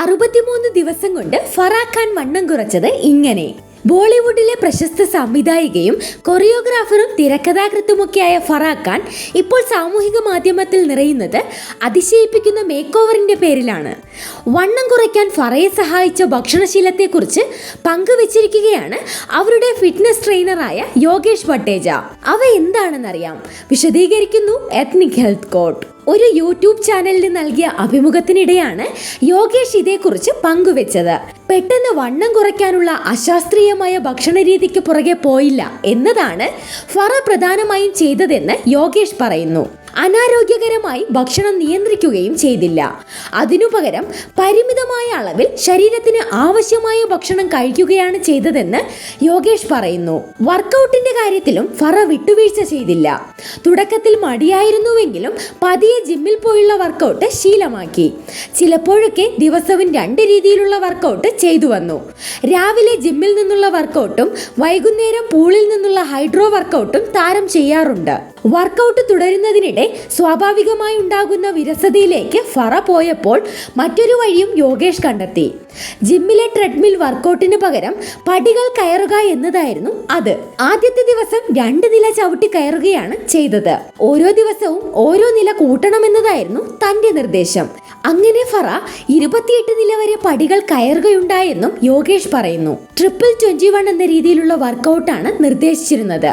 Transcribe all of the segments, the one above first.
അറുപത്തിമൂന്ന് ദിവസം കൊണ്ട് ഫറാഖാൻ ഖാൻ വണ്ണം കുറച്ചത് ഇങ്ങനെ. ബോളിവുഡിലെ പ്രശസ്ത സംവിധായികയും കൊറിയോഗ്രാഫറും തിരക്കഥാകൃത്തുമൊക്കെയായ ഫറാഖാൻ ഖാൻ ഇപ്പോൾ സാമൂഹിക മാധ്യമത്തിൽ നിറയുന്നത് അതിശയിപ്പിക്കുന്ന മേക്ക് ഓവറിന്റെ പേരിലാണ്. വണ്ണം കുറയ്ക്കാൻ ഫറയെ സഹായിച്ച ഭക്ഷണശീലത്തെക്കുറിച്ച് പങ്കുവച്ചിരിക്കുകയാണ് അവരുടെ ഫിറ്റ്നസ് ട്രെയിനറായ യോഗേഷ് ഭട്ടേജ അവ എന്താണെന്നറിയാം? വിശദീകരിക്കുന്നു എത്നിക് ഹെൽത്ത് കോട്ട് ഒരു യൂട്യൂബ് ചാനലിന് നൽകിയ അഭിമുഖത്തിനിടെയാണ് യോഗേഷ് ഇതേക്കുറിച്ച് പങ്കുവെച്ചത്. പെട്ടെന്ന് വണ്ണം കുറയ്ക്കാനുള്ള അശാസ്ത്രീയമായ ഭക്ഷണ രീതിക്ക് പുറകെ പോയില്ല എന്നതാണ് ഫറ പ്രധാനമായും ചെയ്തതെന്ന് യോഗേഷ് പറയുന്നു. അനാരോഗ്യകരമായി ഭക്ഷണം നിയന്ത്രിക്കുകയും ചെയ്തില്ല. അതിനു പകരം പരിമിതമായ അളവിൽ ശരീരത്തിന് ആവശ്യമായ ഭക്ഷണം കഴിക്കുകയാണ് ചെയ്തതെന്ന് യോഗേഷ് പറയുന്നു. വർക്കൗട്ടിന്റെ കാര്യത്തിലും ഫറ വിട്ടുവീഴ്ച ചെയ്തില്ല. തുടക്കത്തിൽ മടിയായിരുന്നുവെങ്കിലും പതിയെ ജിമ്മിൽ പോയുള്ള വർക്കൗട്ട് ശീലമാക്കി. ചിലപ്പോഴൊക്കെ ദിവസവും രണ്ട് രീതിയിലുള്ള വർക്കൗട്ട് ചെയ്തു വന്നു. രാവിലെ ജിമ്മിൽ നിന്നുള്ള വർക്കൗട്ടും വൈകുന്നേരം പൂളിൽ നിന്നുള്ള ഹൈഡ്രോ വർക്കൗട്ടും താരം ചെയ്യാറുണ്ട്. വർക്കൗട്ട് തുടരുന്നതിനിടെ സ്വാഭാവികമായി ഉണ്ടാകുന്ന വിരസതയിലേക്ക് ഫറ പോയപ്പോൾ മറ്റൊരു വഴിയും യോഗേഷ് കണ്ടെത്തി. ജിമ്മിലെ ട്രെഡ്മിൽ വർക്കൗട്ടിന് പകരം പടികൾ കയറുക എന്നതായിരുന്നു അത്. ആദ്യത്തെ ദിവസം രണ്ട് നില ചവിട്ടി കയറുകയാണ് ചെയ്തത്. ഓരോ ദിവസവും ഓരോ നില കൂട്ടണമെന്നതായിരുന്നു തന്റെ നിർദ്ദേശം. അങ്ങനെ ഫറ ഇരുപത്തിയെട്ട് നില വരെ പടികൾ കയറുകയുണ്ടായെന്നും യോഗേഷ് പറയുന്നു. ട്രിപ്പിൾ ട്വന്റി വൺ എന്ന രീതിയിലുള്ള വർക്കൗട്ടാണ് നിർദ്ദേശിച്ചിരുന്നത്.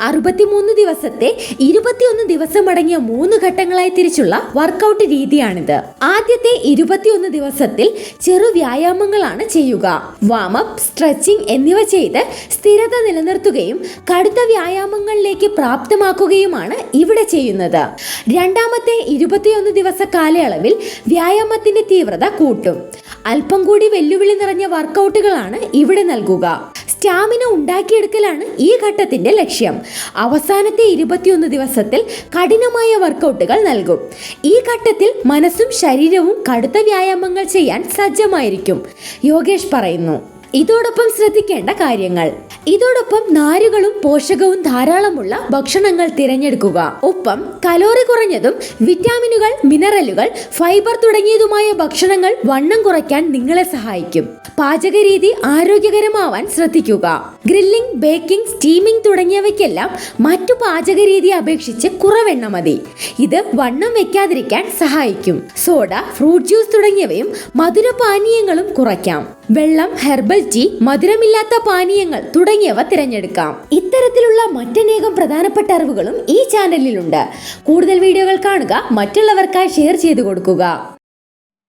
അറുപത്തിമൂന്ന് ദിവസത്തെ ഇരുപത്തിയൊന്ന് ദിവസം അടങ്ങിയ മൂന്ന് ഘട്ടങ്ങളായി തിരിച്ചുള്ള വർക്കൗട്ട് രീതിയാണിത്. ആദ്യത്തെ ഇരുപത്തിയൊന്ന് ദിവസത്തിൽ ചെറു വ്യായാമങ്ങളാണ് ചെയ്യുക. വാമപ്പ് സ്ട്രെച്ചിങ് എന്നിവ ചെയ്ത് സ്ഥിരത നിലനിർത്തുകയും കടുത്ത വ്യായാമങ്ങളിലേക്ക് പ്രാപ്തമാക്കുകയുമാണ് ഇവിടെ ചെയ്യുന്നത്. രണ്ടാമത്തെ ഇരുപത്തിയൊന്ന് ദിവസ കാലയളവിൽ വ്യായാമത്തിന്റെ തീവ്രത കൂട്ടും. അല്പം കൂടി വെല്ലുവിളി നിറഞ്ഞ വർക്കൗട്ടുകളാണ് ഇവിടെ നൽകുക. സ്റ്റാമിന ഉണ്ടാക്കിയെടുക്കലാണ് ഈ ഘട്ടത്തിന്റെ ലക്ഷ്യം. അവസാനത്തെ ഇരുപത്തിയൊന്ന് ദിവസത്തിൽ കഠിനമായ വർക്കൗട്ടുകൾ നൽകും. ഈ ഘട്ടത്തിൽ മനസ്സും ശരീരവും കടുത്ത വ്യായാമങ്ങൾ ചെയ്യാൻ സജ്ജമായിരിക്കും. യോഗേഷ് പറയുന്നു ഇതോടൊപ്പം ശ്രദ്ധിക്കേണ്ട കാര്യങ്ങൾ. ഇതോടൊപ്പം നാരുകളും പോഷകവും ധാരാളമുള്ള ഭക്ഷണങ്ങൾ തിരഞ്ഞെടുക്കുക. ഒപ്പം കലോറി കുറഞ്ഞതും വിറ്റാമിനുകൾ മിനറലുകൾ ഫൈബർ തുടങ്ങിയതുമായ ഭക്ഷണങ്ങൾ വണ്ണം കുറയ്ക്കാൻ നിങ്ങളെ സഹായിക്കും. പാചകരീതി ആരോഗ്യകരമാവാൻ ശ്രദ്ധിക്കുക. ഗ്രില്ലിംഗ് ബേക്കിംഗ് സ്റ്റീമിംഗ് തുടങ്ങിയവയ്ക്കെല്ലാം മറ്റു പാചകരീതി അപേക്ഷിച്ച് കുറവെണ്ണ മതി. ഇത് വണ്ണം വെക്കാതിരിക്കാൻ സഹായിക്കും. സോഡ ഫ്രൂട്ട് ജ്യൂസ് തുടങ്ങിയവയും മധുരപാനീയങ്ങളും കുറയ്ക്കാം. വെള്ളം ഹെർബൽ ടീ മധുരമില്ലാത്ത പാനീയങ്ങൾ തുടങ്ങിയവ തിരഞ്ഞെടുക്കാം. ഇത്തരത്തിലുള്ള മറ്റനേകം പ്രധാനപ്പെട്ട അറിവുകളും ഈ ചാനലിലുണ്ട്. കൂടുതൽ വീഡിയോകൾ കാണുക മറ്റുള്ളവർക്കായി ഷെയർ ചെയ്തു കൊടുക്കുക.